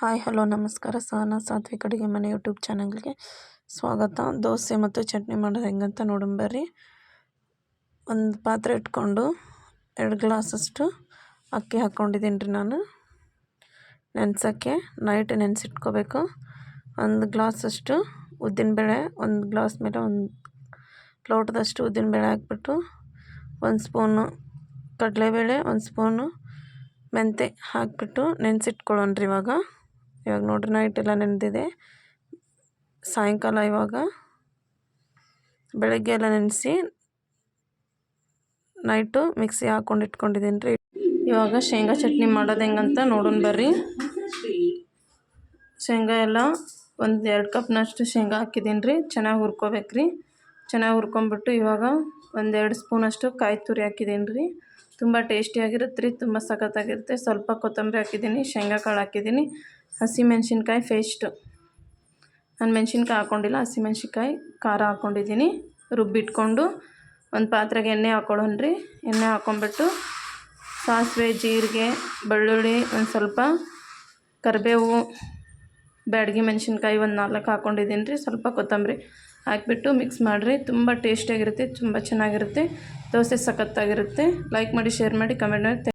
Hi, hello, ನಮಸ್ಕಾರ. ಸಹನಾ ಸಾತ್ವಿಕ್ ಅಡುಗೆ ಮನೆ ಯೂಟ್ಯೂಬ್ ಚಾನಲ್ಗೆ ಸ್ವಾಗತ. ದೋಸೆ ಮತ್ತು ಚಟ್ನಿ ಮಾಡೋದು ಹೆಂಗಂತ ಬರ್ರಿ. ಒಂದು ಪಾತ್ರೆ ಇಟ್ಕೊಂಡು ಎರಡು ಗ್ಲಾಸಷ್ಟು ಅಕ್ಕಿ ಹಾಕ್ಕೊಂಡಿದ್ದೀನಿ ರೀ ನಾನು. ನೆನೆಸೋಕ್ಕೆ ನೈಟ್ ನೆನೆಸಿಟ್ಕೋಬೇಕು. ಒಂದು ಗ್ಲಾಸಷ್ಟು ಉದ್ದಿನಬೇಳೆ, ಒಂದು ಗ್ಲಾಸ್ ಮೇಲೆ ಒಂದು ಲೋಟದಷ್ಟು ಉದ್ದಿನಬೇಳೆ ಹಾಕ್ಬಿಟ್ಟು ಒಂದು ಸ್ಪೂನು ಕಡಲೆಬೇಳೆ, ಒಂದು ಸ್ಪೂನು ಮೆಂತೆ ಹಾಕಿಬಿಟ್ಟು ನೆನೆಸಿಟ್ಕೊಳ್ಳೋಣ ರೀ ಇವಾಗ. ಇವಾಗ ನೋಡ್ರಿ ನೈಟ್ ಎಲ್ಲ ನೆನೆದಿದೆ. ಸಾಯಂಕಾಲ ಇವಾಗ ಬೆಳಗ್ಗೆ ಎಲ್ಲ ನೆನೆಸಿ ನೈಟು ಮಿಕ್ಸಿ ಹಾಕ್ಕೊಂಡು ಇಟ್ಕೊಂಡಿದ್ದೀನಿ ರೀ ಇವಾಗ ಶೇಂಗಾ ಚಟ್ನಿ ಮಾಡೋದು ಹೆಂಗಂತ ನೋಡೋಣ ಬರ್ರಿ. ಶೇಂಗಾ ಎಲ್ಲ ಒಂದು ಎರಡು ಕಪ್ನಷ್ಟು ಶೇಂಗಾ ಹಾಕಿದ್ದೀನಿ ರೀ ಚೆನ್ನಾಗಿ ಹುರ್ಕೋಬೇಕು ರೀ ಚೆನ್ನಾಗಿ ಹುರ್ಕೊಂಬಿಟ್ಟು ಇವಾಗ ಒಂದೆರಡು ಸ್ಪೂನಷ್ಟು ಕಾಯಿ ತುರಿ ಹಾಕಿದ್ದೀನಿ ರೀ ತುಂಬ ಟೇಸ್ಟಿಯಾಗಿರುತ್ತೆ ರೀ, ತುಂಬ ಸಖತ್ತಾಗಿರುತ್ತೆ. ಸ್ವಲ್ಪ ಕೊತ್ತಂಬರಿ ಹಾಕಿದ್ದೀನಿ ಶೇಂಗಾ ಕಾಳು ಹಾಕಿದ್ದೀನಿ. ಹಸಿಮೆಣ್ಸಿನ್ಕಾಯಿ ಪೇಸ್ಟು ನಾನು ಮೆಣ್ಸಿನ್ಕಾಯಿ ಹಾಕ್ಕೊಂಡಿಲ್ಲ ಹಸಿಮೆಣ್ಸಿನ್ಕಾಯಿ ಖಾರ ಹಾಕ್ಕೊಂಡಿದ್ದೀನಿ ರುಬ್ಬಿಟ್ಕೊಂಡು ಒಂದು ಪಾತ್ರೆಗೆ ಎಣ್ಣೆ ಹಾಕ್ಕೊಳ್ಳೋಣ್ರಿ ಎಣ್ಣೆ ಹಾಕ್ಕೊಂಬಿಟ್ಟು ಸಾಸಿವೆ, ಜೀರಿಗೆ, ಬೆಳ್ಳುಳ್ಳಿ, ಒಂದು ಸ್ವಲ್ಪ ಕರಿಬೇವು, ಬ್ಯಾಡಗಿ ಮೆಣಸಿನ್ಕಾಯಿ ಒಂದು ನಾಲ್ಕು ಹಾಕ್ಕೊಂಡಿದ್ದೀನಿ ರೀ ಸ್ವಲ್ಪ ಕೊತ್ತಂಬರಿ ಹಾಕಿಬಿಟ್ಟು ಮಿಕ್ಸ್ ಮಾಡಿರಿ. ತುಂಬ ಟೇಸ್ಟಿಯಾಗಿರುತ್ತೆ ತುಂಬ ಚೆನ್ನಾಗಿರುತ್ತೆ. ದೋಸೆ ಸಖತ್ತಾಗಿರುತ್ತೆ. ಲೈಕ್ ಮಾಡಿ ಶೇರ್ ಮಾಡಿ ಕಮೆಂಟ್ ಮಾಡಿ.